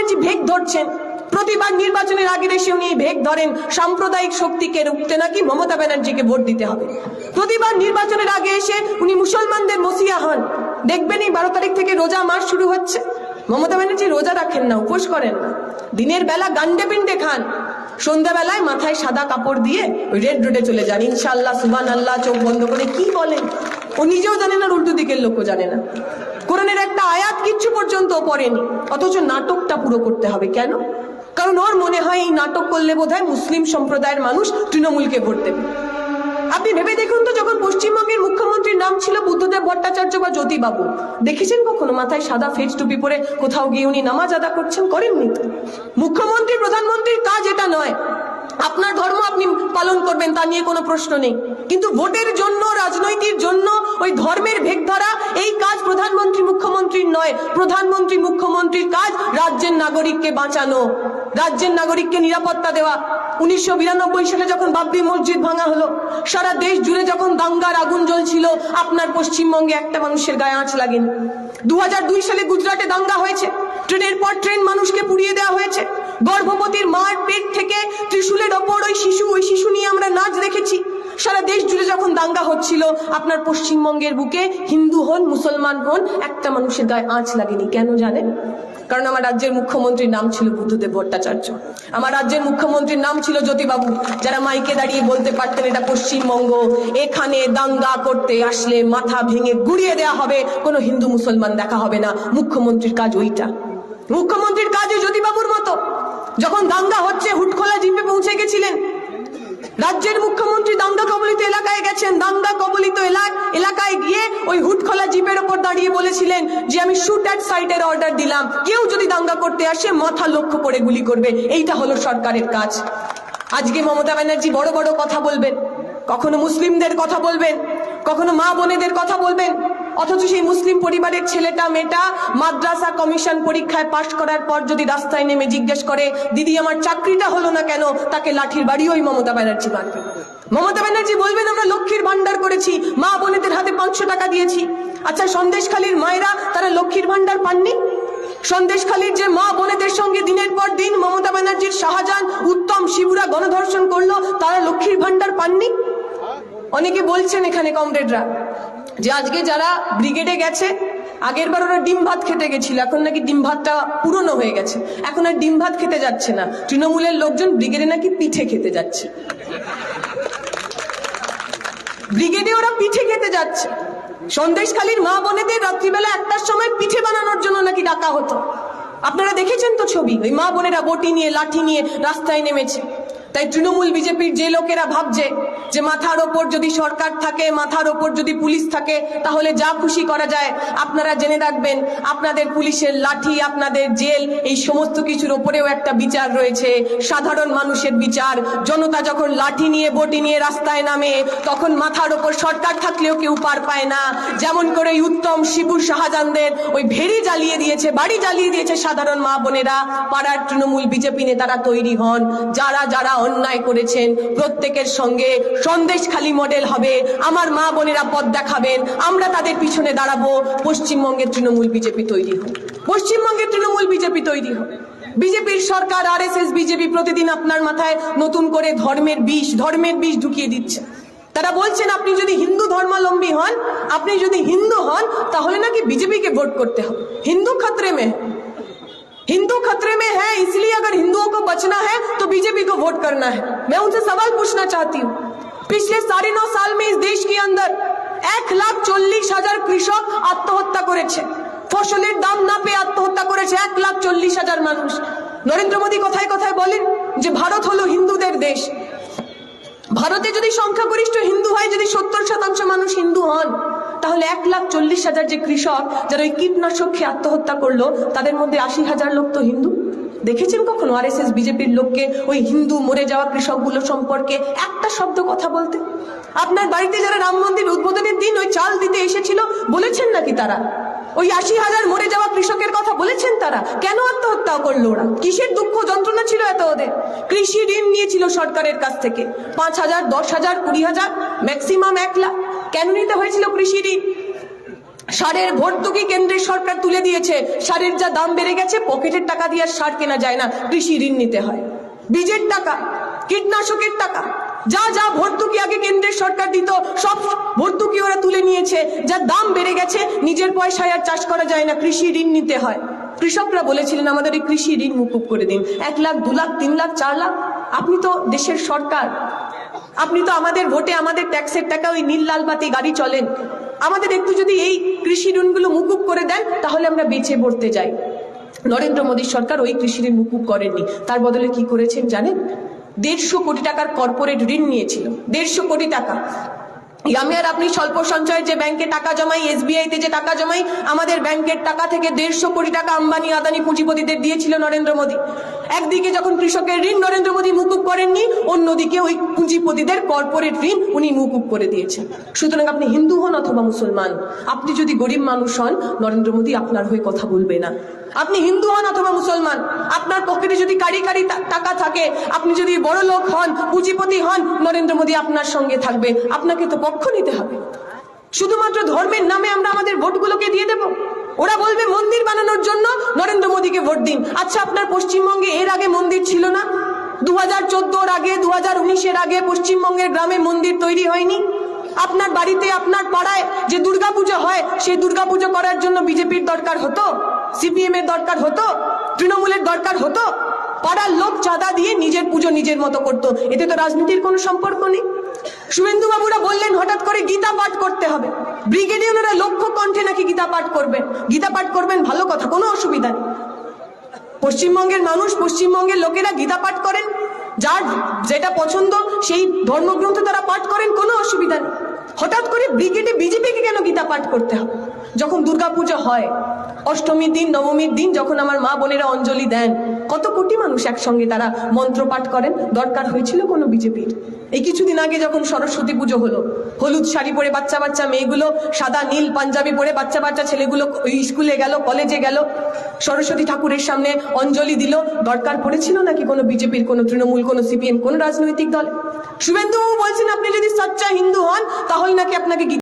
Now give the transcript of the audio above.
Banerjee vague ধরছেন। প্রতিবার নির্বাচনের আগে এসে উনি ভেগ ধরেন। সাম্প্রদায়িক শক্তিকে রুখতে নাকি মমতা ব্যানার্জিকে ভোট দিতে হবে। প্রতিবার নির্বাচনের আগে এসে উনি মুসলমানদের মসিয়া হন। দেখবেন এই বারো তারিখ থেকে রোজা মাস শুরু হচ্ছে। মমতা ব্যানার্জি রোজা রাখেন না, উপোস করেন না। দিনের বেলা গান্ডে পিন্ডে খান। সন্ধ্যাবেলায় মাথায় সাদা কাপড় দিয়ে রেড রোডে চলে যান। ইনশাল্লাহ সুবান আল্লাহ চোখ বন্ধ করে কি বলেন? ও নিজেও জানে না উল্টো দিকের লোকও জানে না। কোরআনের একটা আয়াত কিচ্ছু পর্যন্ত পড়েনি। অথচ নাটকটা পুরো করতে হবে কেন? কারণ ওর মনে হয় এই নাটক করলে বোধহয় মুসলিম সম্প্রদায়ের মানুষ তৃণমূলকে ভোট দেবে। আপনি ভেবে দেখুন তো, যখন পশ্চিমবঙ্গের মুখ্যমন্ত্রীর নাম ছিল বুদ্ধদেব ভট্টাচার্য বা জ্যোতিবাবু, দেখেছেন কখনো মাথায় সাদা ফেজ টুপি পরে কোথাও গিয়ে উনি নামাজ আদা করছেন? করেননি তো। মুখ্যমন্ত্রী, প্রধানমন্ত্রীর কাজ এটা নয়। আপনার ধর্ম আপনি পালন করবেন, তা নিয়ে কোনো প্রশ্ন নেই। কিন্তু ভোটের জন্য, রাজনৈতিক জন্য, ওই ধর্মের ভেগ ধরা এই কাজ প্রধানমন্ত্রী, মুখ্যমন্ত্রীর নয়। প্রধানমন্ত্রী, মুখ্যমন্ত্রীর কাজ রাজ্যের নাগরিককে বাঁচানো, রাজ্যের নাগরিককে নিরাপত্তা দেওয়া। উনিশশো বিরানব্বই সালে যখন বাবরি মসজিদ ভাঙা হলো, সারা দেশ জুড়ে যখন দাঙ্গার আগুন জ্বলছিল, আপনার পশ্চিমবঙ্গে একটা মানুষের গায়ে আঁচ লাগেনি। দু দুই সালে গুজরাটে দাঙ্গা হয়েছে, ট্রেনের পর ট্রেন মানুষকে পুড়িয়ে দেওয়া হয়েছে। গর্ভবতীর মার পেট থেকে ত্রিশূলের ওপর ওই শিশু ওই শিশু নিয়ে আমরা নাচ দেখেছি। সারা দেশ জুড়ে যখন দাঙ্গা হচ্ছিল, আপনার পশ্চিমবঙ্গের বুকে হিন্দু হন, মুসলমান হন, একটা মানুষের গায়ে আঁচ লাগেনি। কেন জানেন? কারণ আমার রাজ্যের মুখ্যমন্ত্রীর নাম ছিল বুদ্ধদেব ভট্টাচার্য। আমার রাজ্যের মুখ্যমন্ত্রীর নাম ছিল জ্যোতিবাবু। যারা মাইকে দাঁড়িয়ে বলতে পারতেন এটা পশ্চিমবঙ্গ, এখানে দাঙ্গা করতে আসলে মাথা ভেঙে গুড়িয়ে দেওয়া হবে, কোনো হিন্দু মুসলমান দেখা হবে না। মুখ্যমন্ত্রীর কাজ ওইটা। মুখ্যমন্ত্রীর কাজ ওই জ্যোতিবাবুর মতো। যখন দাঙ্গা হচ্ছে, হুটখোলা জিপে পৌঁছে গেছিলেন। রাজ্যের মুখ্যমন্ত্রী দাঙ্গা কবলিত এলাকায় গেছেন। দাঙ্গা কবলিত এলাক- এলাকায় গিয়ে ওই হুটখোলা জিপের ওপর দাঁড়িয়ে বলেছিলেন যে, আমি শুট অ্যাট সাইটের অর্ডার দিলাম। কেউ যদি দাঙ্গা করতে আসে, মাথা লক্ষ্য করে গুলি করবে। এইটা হলো সরকারের কাজ। আজকে মমতা ব্যানার্জি বড় বড় কথা বলবেন। কখনো মুসলিমদের কথা বলবেন, কখনো মা বোনেদের কথা বলবেন অথচ সেই মুসলিম পরিবারের ছেলেটা, মেয়েটা মাদ্রাসা কমিশন পরীক্ষায় পাশ করার পর যদি রাস্তায় নেমে জিজ্ঞেস করে, দিদি, আমার চাকরিটা হলো না কেন? তাকে লাঠির বাড়ি ওই মমতা ব্যানার্জি মারবে। মমতা ব্যানার্জি বলবেন, আমরা লক্ষ্মীর ভান্ডার করেছি, মা বোনেদের হাতে পাঁচশো টাকা দিয়েছি। আচ্ছা সন্দেশখালীর মায়েরা তারা লক্ষ্মীর ভান্ডার পাননি? সন্দেশখালীর যে মা বোনেদের সঙ্গে দিনের পর দিন মমতা ব্যানার্জির শাহজাহান, উত্তম শিবুরা গণধর্ষণ করল, তারা লক্ষ্মীর ভান্ডার পাননি? অনেকে বলছেন এখানে কমরেডরা। যে আজকে যারা ব্রিগেডে গেছে, আগের বার ওরা ডিম ভাত খেতে গেছিল, এখন নাকি ডিম ভাতটা পুরনো হয়ে গেছে। এখন আর ডিম ভাত খেতে যাচ্ছে না। তৃণমূলের লোকজন ব্রিগেডে নাকি পিঠে খেতে যাচ্ছে। ব্রিগেডে ওরা পিঠে খেতে যাচ্ছে। সন্দেশখালীর মা বোনেদের রাত্রিবেলা একটার সময় পিঠে বানানোর জন্য নাকি ডাকা হতো। আপনারা দেখেছেন তো ছবি? ওই মা বোনেরা বটি নিয়ে, লাঠি নিয়ে রাস্তায় নেমেছে। তাই তৃণমূল বিজেপির যে লোকেরা ভাবছে যে মাথার ওপর যদি সরকার থাকে, মাথার ওপর যদি পুলিশ থাকে, তাহলে যা খুশি করা যায়। আপনারা জেনে রাখবেন, আপনাদের পুলিশের লাঠি, আপনাদের জেল, এই সমস্ত কিছুর ওপরেও একটা বিচার রয়েছে। সাধারণ মানুষের বিচার। জনতা যখন লাঠি নিয়ে, বটি নিয়ে রাস্তায় নামে, তখন মাথার ওপর সরকার থাকলেও কেউ পার পায় না। যেমন করে উত্তম শিবুর শাহজাহানদের ওই ভেড়ি জ্বালিয়ে দিয়েছে, বাড়ি জ্বালিয়ে দিয়েছে সাধারণ মা বোনেরা। পাড়ার তৃণমূল বিজেপি নেতারা তৈরি হন। যারা যারা অন্যায় করেছেন, প্রত্যেকের সঙ্গে সন্দেশ খালি মডেল হবে আমার মা বোনেরা পথ দেখাবেন আমরা তাদের পিছনে দাঁড়াবো পশ্চিমবঙ্গের তৃণমূল বিজেপি তৈরি হবে পশ্চিমবঙ্গের তৃণমূল বিজেপি তৈরি হবে বিজেপির সরকার আর এস এস বিজেপি প্রতিদিন আপনার মাথায় নতুন করে ধর্মের বিষ ধর্মের বিষ ঢুকিয়ে দিচ্ছে তারা বলছেন আপনি যদি হিন্দু ধর্মাবলম্বী হন আপনি যদি হিন্দু হন তাহলে নাকি বিজেপিকে ভোট করতে হবে হিন্দু খতরে মে हिंदू खतरे में है इसलिए अगर हिंदुओं को बचना है तो बीजेपी को वोट करना है मैं उनसे सवाल पूछना चाहती हूँ पिछले साढ़े नौ साल में इस देश के अंदर এক লাখ চল্লিশ হাজার কৃষক আত্মহত্যা করেছে ফসলের দাম না পেয়ে আত্মহত্যা করেছে এক লাখ চল্লিশ হাজার মানুষ নরেন্দ্র মোদী কথায় কথায় বলেন যে ভারত হলো হিন্দুদের দেশ ভারতে যদি সংখ্যাগরিষ্ঠ হিন্দু হয় যদি সত্তর শতাংশ মানুষ হিন্দু হন তাহলে এক লাখ চল্লিশ হাজার যে কৃষক যারা ওই কীটনাশক খেয়ে আত্মহত্যা করলো তাদের মধ্যে আশি হাজার লোক তো হিন্দু দেখেছেন কখনো আর বিজেপির লোককে ওই হিন্দু মরে যাওয়া কৃষকগুলো সম্পর্কে একটা শব্দ কথা বলতে? আপনার বাড়িতে যারা রাম মন্দির উদ্বোধনের দিন ওই চাল দিতে এসেছিল, বলেছেন নাকি তারা? ওই আশি হাজার মরে যাওয়া কৃষকের কথা বলেছেন তারা? কেন আত্মহত্যা করল ওরা? কিসের দুঃখ যন্ত্রণা ছিল এত ওদের? কৃষি ঋণ নিয়েছিল সরকারের কাছ থেকে। পাঁচ হাজার, দশ হাজার, কুড়ি হাজার ম্যাক্সিমাম এক লাখ। কেন নিতে হয়েছিল কৃষি ঋণ? সারের ভর্তুকি কেন্দ্রের সরকার তুলে দিয়েছে। সারের যা দাম বেড়ে গেছে, পকেটের টাকা দিয়ে আর সার কেনা যায় না। কৃষি ঋণ নিতে হয়। বীজের টাকা, কীটনাশকের টাকা, যা যা ভর্তুকি আগে কেন্দ্রের সরকার দিত, সব ভর্তুকি ওরা তুলে নিয়েছে। যা দাম বেড়ে গেছে, নিজের পয়সায় আর চাষ করা যায় না। কৃষি ঋণ নিতে হয়। কৃষকরা বলেছিলেন, আমাদের এই কৃষি ঋণ মুকুব করে দিন। এক লাখ, দু লাখ, তিন লাখ, চার লাখ? আপনি তো দেশের সরকার। আপনি তো আমাদের ভোটে আমাদের ট্যাক্সের টাকা ওই নীল লাল বাতি গাড়ি চলেন। আমাদের একটু যদি এই কৃষি ঋণগুলো মুকুব করে দেন, তাহলে আমরা বেঁচে পড়তে যাই। নরেন্দ্র মোদী সরকার ওই কৃষি ঋণ মুকুব করেননি। তার বদলে কি করেছেন জানেন? দেড়শো কোটি টাকার কর্পোরেট ঋণ নিয়েছিল। দেড়শো কোটি টাকা। আমি আর আপনি স্বল্প সঞ্চয় যে ব্যাংকে টাকা জমাই এসবিআই তে যে টাকা জমাই, আমাদের ব্যাংকের টাকা থেকে দেড়শো কোটি টাকা আম্বানি, আদানি পুঁজিপতিদের দিয়েছিল নরেন্দ্র মোদী। একদিকে যখন কৃষকের ঋণ নরেন্দ্র মোদী মুকুব করেননি, অন্যদিকে ওই পুঁজিপতিদের কর্পোরেট ঋণ উনি মুকুব করে দিয়েছেন। সুতরাং আপনি হিন্দু হন অথবা মুসলমান, আপনি যদি গরিব মানুষ হন, নরেন্দ্র মোদী আপনার হয়ে কথা বলবে না। আপনি হিন্দু হন অথবা মুসলমান, আপনার পকেটে যদি কারি কারি টাকা থাকে, আপনি যদি বড় লোক হন, পুঁজিপতি হন, নরেন্দ্র মোদী আপনার সঙ্গে থাকবে। আপনাকে তো পক্ষ নিতে হবে। শুধুমাত্র ধর্মের নামে আমরা আমাদের ভোটগুলোকে দিয়ে দেব। ওরা বলবে, মন্দির বানানোর জন্য নরেন্দ্র মোদীকে ভোট দিন। আচ্ছা আপনার পশ্চিমবঙ্গে এর আগে মন্দির ছিল না? দু হাজার চোদ্দোর আগে দু হাজার উনিশের আগে পশ্চিমবঙ্গের গ্রামে মন্দির তৈরি হয়নি? আপনার বাড়িতে, আপনার পাড়ায় যে দুর্গাপুজো হয়, সেই দুর্গাপুজো করার জন্য বিজেপির দরকার হতো? সিপিএম এর দরকার হতো? তৃণমূলের দরকার হতো? পাড়ার লোক চাঁদা দিয়ে নিজের পুজো নিজের মতো করতো। এতে তো রাজনীতির কোনো সম্পর্ক নেই। শুভেন্দু বাবুরা বললেন, হঠাৎ করে গীতা পাঠ করতে হবে। ব্রিগেডিয়ানরা লক্ষ্য কণ্ঠে নাকি গীতা পাঠ করবেন। গীতা পাঠ করবেন, ভালো কথা, কোনো অসুবিধা নেই। পশ্চিমবঙ্গের মানুষ, পশ্চিমবঙ্গের লোকেরা গীতা পাঠ করেন। যার যেটা পছন্দ, সেই ধর্মগ্রন্থ তারা পাঠ করেন, কোনো অসুবিধা নেই। হঠাৎ করে ব্রিগেডে, বিজেপিকে কেন গীতা পাঠ করতে হবে? যখন দুর্গাপুজো হয়, অষ্টমীর দিন, নবমীর দিন যখন আমার মা বোনেরা অঞ্জলি দেন, কত কোটি মানুষ একসঙ্গে তারা মন্ত্র পাঠ করেন, দরকার হয়েছিল কোনো বিজেপির। এই কিছুদিন আগে যখন সরস্বতী পুজো হলো, হলুদ শাড়ি পরে বাচ্চা বাচ্চা মেয়েগুলো, সাদা নীল পাঞ্জাবি পরে বাচ্চা বাচ্চা ছেলেগুলো স্কুলে গেল, কলেজে গেল, সরস্বতী ঠাকুরের সামনে অঞ্জলি দিল, দরকার পড়েছিল নাকি কোনো বিজেপির, কোনো তৃণমূল, কোনো সিপিএম, কোনো রাজনৈতিক দল? শুভেন্দু বলছেন, আপনি যদি সচ্চা হিন্দু হন, তাহলে নাকি আপনাকে